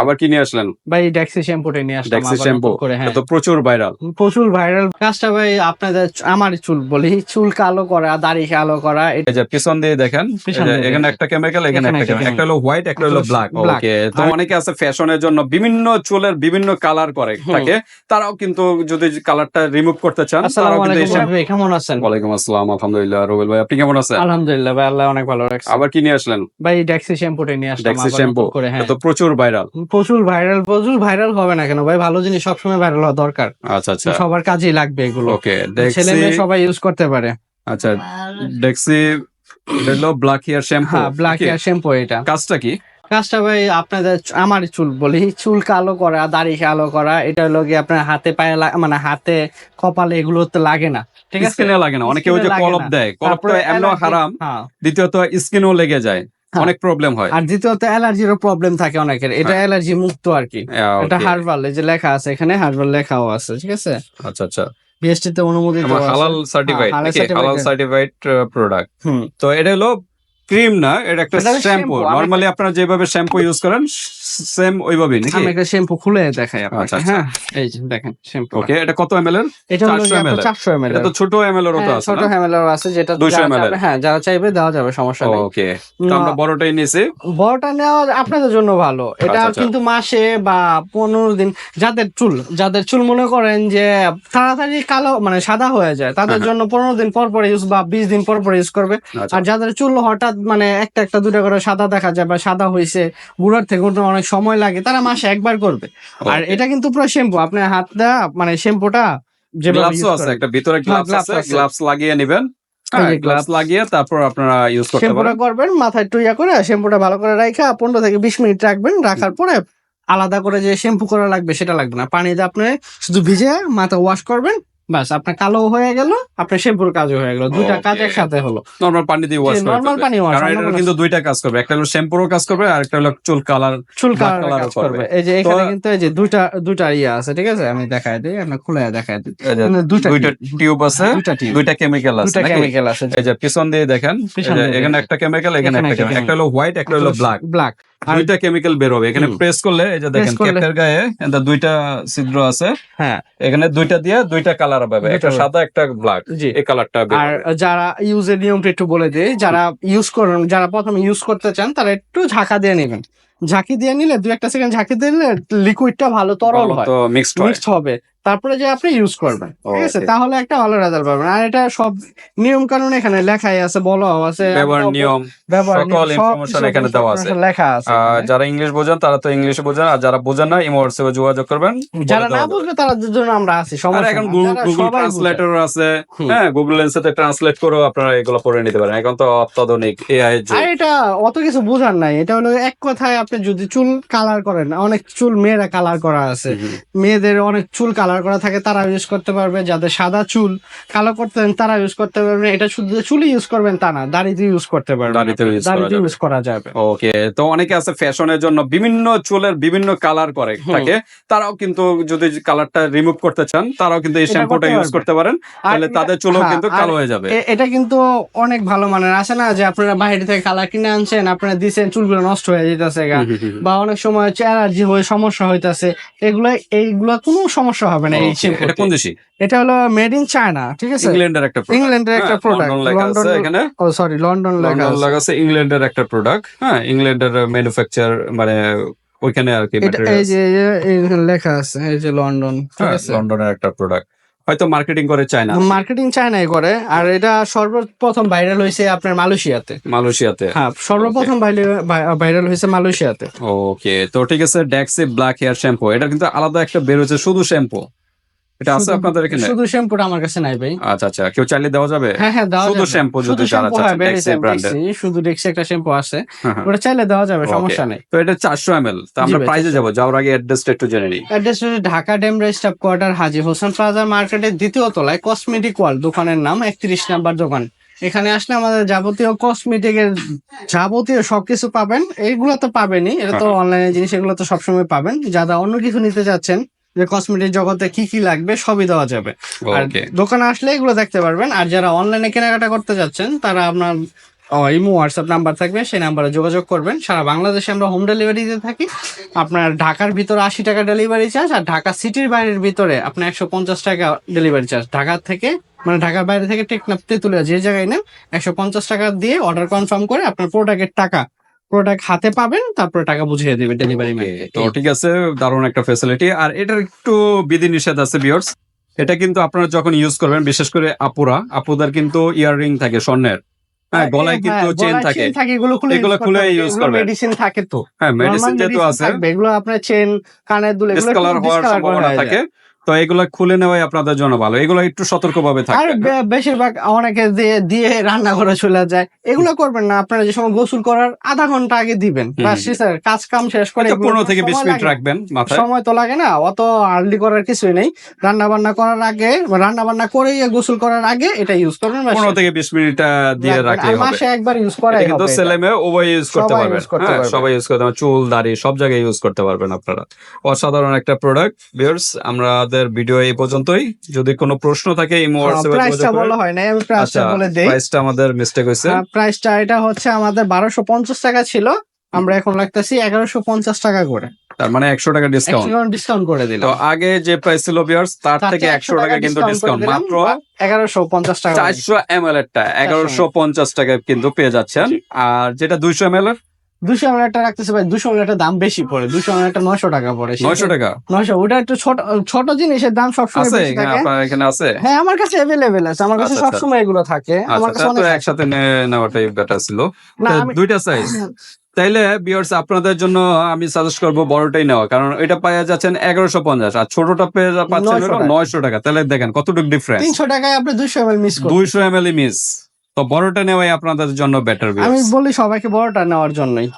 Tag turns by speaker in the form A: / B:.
A: আবার কি নিয়ে আসলেন?
B: ভাই ডেক্সি শ্যাম্পুটা নিয়ে আসলাম
A: ডেক্সি শ্যাম্পু
B: করে হ্যাঁ।
A: তো প্রচুর ভাইরাল
B: প্রচুর ভাইরাল কাজটা ভাই আপনাদের আমার চুল বলি চুল কালো করা দাড়ি কালো করা এটা
A: যে পিছন দিয়ে দেখেন এখানে একটা কেমিক্যাল এখানে একটা chemical। একটা হলো হোয়াইট একটা হলো ব্ল্যাক ওকে তো অনেকে আছে ফ্যাশনের জন্য বিভিন্ন চুলের বিভিন্ন কালার করে। থাকে। তারাও কিন্তু যদি কালারটা রিমুভ করতে চান
B: আসসালামু আলাইকুম ভাই কেমন আছেন?
A: ওয়ালাইকুম আসসালাম আলহামদুলিল্লাহ। রুবেল ভাই আপনি কেমন আছেন?
B: আলহামদুলিল্লাহ ভাই আল্লাহ অনেক ভালো রাখছে।
A: আবার কি নিয়ে আসলেন?
B: ভাই ডেক্সি শ্যাম্পুটা নিয়ে আসলাম
A: ডেক্সি শ্যাম্পু
B: করে হ্যাঁ।
A: তো প্রচুর ভাইরাল
B: প্রচুর ভাইরাল প্রচুর ভাইরাল হবে না কেন ভাই? ভালো জিনিস সবসময় ভাইরাল হওয়া দরকার।
A: আচ্ছা আচ্ছা।
B: সবার কাজেই লাগবে এগুলো।
A: ওকে
B: ছেলে মেয়ে সবাই ইউজ করতে পারে।
A: আচ্ছা ডেক্সি হলো ব্ল্যাক হেয়ার শ্যাম্পু
B: হ্যাঁ ব্ল্যাক হেয়ার শ্যাম্পু এটা।
A: কাজটা কি?
B: কাজটা ভাই আপনাদের আমার চুল বলি চুল কালো করা দাড়ি কালো করা এটা হলো কি আপনার হাতে পায়ে মানে হাতে কপালে এগুলো তো লাগে না। ঠিক আছে?
A: স্কিনে লাগে না অনেকে ওই যে কলপ। দেয় কলপ তো
B: তারপরে
A: এমন হারাম
B: হ্যাঁ।
A: দ্বিতীয়ত স্কিনও লেগে যায়। অনেক প্রবলেম হয়।
B: আর দ্বিতীয়ত অ্যালার্জিরও প্রবলেম থাকে অনেকের। এটা
A: হ্যাঁ।
B: অ্যালার্জি মুক্ত আর কি এটা
A: okay.
B: হার্বাল এই যে লেখা আছে এখানে হার্বাল লেখাও আছে ঠিক আছে?
A: আচ্ছা আচ্ছা।
B: বিএসটি তে অনুমোদিত
A: হালাল সার্টিফাইড
B: হালাল।
A: সার্টিফাইড প্রোডাক্ট তো এটা হলো ক্রিম না এটা একটা শ্যাম্পু। নরমালি আপনারা যেভাবে শ্যাম্পু ইউজ করেন সেম ওইভাবেই নাকি?
B: আমি একটা শ্যাম্পু খুলে দেখাই
A: আচ্ছা,
B: আপনাকে।
A: আচ্ছা।
B: হ্যাঁ এই যে দেখেন শ্যাম্পু
A: ওকে এটা কত এমএল এর?
B: এটা হলো
A: 400 ml এটা তো ছোট এমএল এরও তো আছে
B: ছোট
A: না?
B: হ্যামেলার আছে যেটা
A: 200
B: যারা
A: ml
B: হ্যাঁ যারা চাইবে দেওয়া যাবে সমস্যা নেই।
A: ওকে তো আমরা বড়টাই নিয়েছি।
B: বড়টা নেওয়া আপনাদের জন্য ভালো। এটা
A: আচ্ছা, আচ্ছা।
B: কিন্তু মাসে বা পনেরো দিন যাদের চুল যাদের চুল মনে করেন যে তাড়াতাড়ি কালো মানে সাদা হয়ে যায় তাদের
A: হ্যাঁ,
B: জন্য পনেরো দিন পর পর ইউজ বা বিশ দিন পর পর ইউজ করবে।
A: আচ্ছা।
B: আর যাদের চুল হঠাৎ মানে একটা একটা দুটা করে সাদা দেখা যায় বা সাদা হয়েছে বুড়ার থেকে অনেক সময় লাগে তারা মাসে একবার করবে। আর এটা কিন্তু পুরো শ্যাম্পু আপনার হাত দেওয়া মানে শ্যাম্পুটা যেভাবে
A: গ্লাভসও আছে একটা ভিতরে গ্লাভস আছে
B: আছে।
A: গ্লাভস লাগিয়ে নেবেন। গ্লাভস লাগিয়ে তারপর আপনারা ইউজ করতে পারেন।
B: করবেন মাথায় টুইয়া করে শ্যাম্পুটা ভালো করে রাখা পনেরো থেকে বিশ মিনিট রাখবেন রাখার পরে আলাদা করে যে শ্যাম্পু করা লাগবে সেটা লাগবে না। পানিতে আপনি শুধু ভিজে মাথা ওয়াশ করবেন বাস আপনার কালো হয়ে গেল আপনার শ্যাম্পুর কাজও হয়ে গেল। দুইটা কাজ. একসাথে হলো।
A: নরমাল পানি দিয়ে ওয়াশ
B: নর্মাল পানি ওয়াশ
A: কারণ কিন্তু দুইটা কাজ করবে। একটা হলো শ্যাম্পুরও কাজ করবে আর একটা হলো চুল কালার
B: চুল কালার কাজ করবে। এই যে এখানে কিন্তু এই যে দুইটা দুইটা ইয়ে আছে ঠিক আছে? আমি দেখাই দিই আপনি খুলে দেখাই দিই। মানে দুইটা
A: দুইটা টিউব আছে
B: দুইটা
A: কেমিক্যাল আছে
B: দুইটা কেমিক্যাল আছে
A: এই যে পিছন দিয়ে দেখেন এখানে একটা কেমিক্যাল এখানে একটা
B: একটা
A: হলো হোয়াইট একটা হলো ব্ল্যাক
B: ব্ল্যাক
A: দুইটা কেমিক্যাল বের হবে। এখানে প্রেস করলে এই যে দেখেন ক্যাপের গায়ে এটা দুইটা ছিদ্র আছে।
B: হ্যাঁ।
A: এখানে দুইটা দিয়ে দুইটা কালার হবে। একটা সাদা একটা ব্ল্যাক
B: জি।
A: এই কালারটা
B: আর। যারা ইউজের নিয়মটা একটু বলে দিই যারা ইউজ করেন যারা প্রথমে ইউজ করতে চান তারা একটু ঝাঁকা দিয়ে নেবেন। ঝাঁকি দিয়ে নিলে দুই একটা সেকেন্ড ঝাঁকি দিলে লিকুইডটা ভালো তরল হয়।
A: হয়।
B: মিক্সড হবে। তারপরে যে আপনি ইউজ করবেন ঠিক আছে? তাহলে একটা ভালো রেজাল্ট পাবেন। আর এটা সব নিয়ম কানুন এখানে লেখাই আছে বলাও আছে
A: ব্যবহার নিয়ম
B: ব্যবহার
A: সকল
B: কিছু
A: এখানে দেওয়া আছে।
B: লেখা আছে
A: যারা ইংলিশ বোঝেন তারা তো ইংলিশে বোঝেন আর যারা বোঝেন না ইমো হোয়াটসঅ্যাপে যোগাযোগ করবেন
B: যারা না। বুঝবে তাদের জন্য আমরা আছি
A: আর
B: সমস্যা
A: এখন গুগল। ট্রান্সলেটর আছে হ্যাঁ গুগল লেন্সে ট্রান্সলেট করেও আপনারা এগুলো পড়ে নিতে পারেন। এখন তো অত্যাধুনিক এআই
B: আর এটা অত কিছু বোঝার নাই। এটা হলো এক কথায় আপনি যদি চুল কালার করেন অনেক চুল মেয়েরা কালার করা আছে। মেয়েদের অনেক চুল কালার করা থাকে তারা ইউজ করতে পারবে। যাদের সাদা চুল কালো করতে তারা ইউজ করতে পারবে। এটা শুধু চুলই ইউজ করবেন তা না দাড়িতে ইউজ করতে পারবেন
A: করা
B: দাড়িতে ইউজ করা যাবে।
A: ওকে তো অনেকে আছে ফ্যাশনের জন্য বিভিন্ন চুলের বিভিন্ন কালার করে থাকে। তারাও কিন্তু যদি কালারটা রিমুভ করতে চান তারাও কিন্তু এই শ্যাম্পুটা ইউজ করতে পারেন। তাহলে তাদের চুলও
B: হ্যাঁ,
A: কিন্তু কালো হয়ে যাবে।
B: এটা কিন্তু অনেক ভালো মানের। আছে না যে আপনারা বাইরে থেকে কালার কিনে আনছেন আপনারা দিচ্ছেন চুলগুলো নষ্ট হয়ে যেতেছে। বা অনেক সময় অ্যালার্জি হয়ে সমস্যা হইতাছে। এগুলো এইগুলো কোনো সমস্যা হবে না এই
A: এটা কোন দেশি?
B: এটা হলো মেড ইন চায়না ঠিক আছে?
A: ইংল্যান্ডের একটা product।
B: ইংল্যান্ডের একটা প্রোডাক্ট
A: লন্ডন এখানে।
B: ও সরি লন্ডন লেখা আছে।
A: ইংল্যান্ডের একটা প্রোডাক্ট হ্যাঁ ইংল্যান্ডের ম্যানুফ্যাকচার মানে ওইখানে আর কি
B: এই যে লেখা আছে এই যে লন্ডন ঠিক
A: হ্যাঁ,
B: আছে?
A: লন্ডনের একটা প্রোডাক্ট হয়তো মার্কেটিং করে চায়না
B: মার্কেটিং চায়নাই করে আর এটা সর্বপ্রথম ভাইরাল হয়েছে আপনার মালয়েশিয়াতে।
A: মালয়েশিয়াতে।
B: হ্যাঁ সর্বপ্রথম ভাইরাল হয়েছে মালয়েশিয়াতে।
A: ওকে তো ঠিক আছে ড্যাক্সি ব্ল্যাক হেয়ার শ্যাম্পু এটা কিন্তু আলাদা একটা বের হচ্ছে শুধু শ্যাম্পু এটা আছে আপনাদের এখানে?
B: শুধু শ্যাম্পুটা আমার কাছে নাই ভাই।
A: আচ্ছা আচ্ছা। কেউ চাইলে দেওয়া যাবে?
B: হ্যাঁ হ্যাঁ দেওয়া
A: শুধু শ্যাম্পু যদি যারা
B: হয়
A: ব্র্যান্ডের
B: শুধু ডেক্সি একটা শ্যাম্পু আছে।
A: হ্যাঁ, হ্যাঁ।
B: ওটা চাইলে দেওয়া যাবে সমস্যা নেই।
A: তো এটা চারশো এম এল তো আমরা প্রাইজে
B: 400
A: যাওয়ার আগে অ্যাড্রেসটা একটু জেনে নিই।
B: অ্যাড্রেস হচ্ছে Dhaka Demra staff quarter Haji Hossain plaza মার্কেটের দ্বিতীয় তলায় কসমেটিক ওয়ার্ল্ড দোকানের নাম একত্রিশ নাম্বার দোকান। এখানে আসলে আমাদের যাবতীয় কসমেটিকের যাবতীয় সবকিছু পাবেন। এইগুলো তো পাবেনই। এটা তো অনলাইনে জিনিস এগুলো তো সবসময় পাবেন। যারা অন্য কিছু নিতে চাচ্ছেন যে কসমেটিক জগতে কি কি লাগবে সবই দেওয়া যাবে। আর দোকানে আসলে এগুলো দেখতে পারবেন। আর যারা অনলাইনে কেনাকাটা করতে যাচ্ছেন তারা আপনার ইমো হোয়াটসঅ্যাপ নাম্বার থাকবে সেই নাম্বারে যোগাযোগ করবেন। সারা বাংলাদেশে আমরা হোম ডেলিভারি দিয়ে থাকি। আপনার ঢাকার ভিতরে আশি টাকা ডেলিভারি চার্জ আর ঢাকা সিটির বাইরের ভিতরে আপনার একশো পঞ্চাশ টাকা ডেলিভারি চার্জ ঢাকা থেকে মানে ঢাকার বাইরে থেকে টেকনাফ তেতুলিয়া যে জায়গায় নেন একশো পঞ্চাশ টাকা দিয়ে অর্ডার কনফার্ম করে আপনার প্রোডাক্টের টাকা প্রোডাক্ট হাতে পাবেন তারপরে টাকা বুঝিয়ে দেবে ডেলিভারি
A: তো ঠিক আছে দারুণ একটা ফেসিলিটি আর এটার একটু বিধিনিষেধ আছে বিয়ার্স এটা কিন্তু আপনারা যখন ইউজ করবেন বিশেষ করে আপুরা আপুদের কিন্তু ইয়াররিং থাকে স্বর্ণের। হ্যাঁ গলায় কিন্তু চেন থাকে।
B: এগুলো খুলে
A: এগুলো খুলে use করবেন।
B: মেডিসিন থাকে তো।
A: হ্যাঁ মেডিসিন যেহেতু আছে।
B: এগুলো আপনার চেন কানের দুল এগুলো
A: ডিসকালার হওয়ার সম্ভাবনা থাকে। তো এগুলো খুলে নেওয়াই আপনাদের জন্য ভালো। এগুলো একটু সতর্কভাবে
B: আর
A: থাকবে
B: বে- বেশিরভাগ অনেকে দিয়ে দিয়ে রান্না করে চলে যায়। এগুলো করবেন না। আপনারা যে সময় গোসল করার আধা ঘণ্টা আগে দিবেন। স্যার কাজ কাম শেষ করে এগুলো
A: পনেরো থেকে বিশ
B: সময়
A: মিনিট রাখবেন মাথায়।
B: সময় তো লাগে না। অত আর্লি করার কিছুই নেই। রান্না বান্না করার আগে রান্না বান্না করেই গোসল করার আগে এটা ইউজ করবেন বাস।
A: পনেরো থেকে বিশ মিনিট আহ, দিয়ে হবে।
B: মাসে একবার ইউজ করাই
A: কিন্তু। ছেলে মেয়ে উভয় ইউজ করতে পারবেন হ্যাঁ। সবাই ইউজ করতে পারবেন চুল দাড়ি সব জায়গায় ইউজ করতে পারবেন আপনারা। অসাধারণ একটা প্রোডাক্ট বিয়ার্স আমাদের ভিডিও এই পর্যন্তই। যদি কোনো প্রশ্ন থাকে এই
B: প্রাইসটা বলা হয় না আমি প্রাইসটা
A: আচ্ছা
B: বলে দেই।
A: প্রাইসটা আমাদের মিস্টেক হয়েছে।
B: প্রাইসটা এটা হচ্ছে আমাদের বারোশো পঞ্চাশ টাকা ছিল। আমরা এখন লাগতেছি এগারোশো পঞ্চাশ টাকা করে।
A: তার মানে একশো টাকা ডিসকাউন্ট
B: ডিসকাউন্ট করে দিলাম।
A: তো আগে যে প্রাইস ছিল বিয়ার্স তার থেকে একশো টাকা কিন্তু ডিসকাউন্ট মাত্র
B: এগারোশো পঞ্চাশ টাকা
A: চারশো এম এল এরটা এগারোশো পঞ্চাশ টাকায় কিন্তু পেয়ে যাচ্ছেন। আর যেটা দুইশো এম এল এর
B: দুশো মিনিটটা রাখতেছে ভাই দুশো মিনিটের দাম বেশি পড়ে দুশো মিনিটটা নয়শো টাকা পড়ে
A: নয়শো টাকা?
B: নয়শো ওটা একটু ছোট ছোট জিনিসের দাম সবসময় বেশি
A: এখানে
B: থাকে।
A: এখানে আছে?
B: হ্যাঁ আমার কাছে অ্যাভেলেবেল আছে আমার কাছে
A: আচ্ছা, আচ্ছা।
B: সবসময় এগুলো থাকে। আমার
A: আচ্ছা
B: কাছে
A: তাহলে
B: অনেক
A: একসাথে নেওয়াটাই বেটার ছিল। দুইটা সাইজ তাইলে বিয়ার্স আপনাদের জন্য আমি সাজেস্ট করব বড়টাই নেওয়া কারণ এটা পাওয়া যাচ্ছেন এগারোশো পঞ্চাশ আর ছোটটা পেয়ে পাচ্ছেন নয়শো টাকা। তাহলে দেখেন কতটুকু ডিফারেন্স
B: তিনশো টাকায় আপনি দুশো এমএল মিস করুন
A: দুইশো এম এল মিস তো বড়টা নেওয়াই আপনাদের জন্য বেটার
B: আমি বলি সবাইকে বড়টা নেওয়ার জন্যই।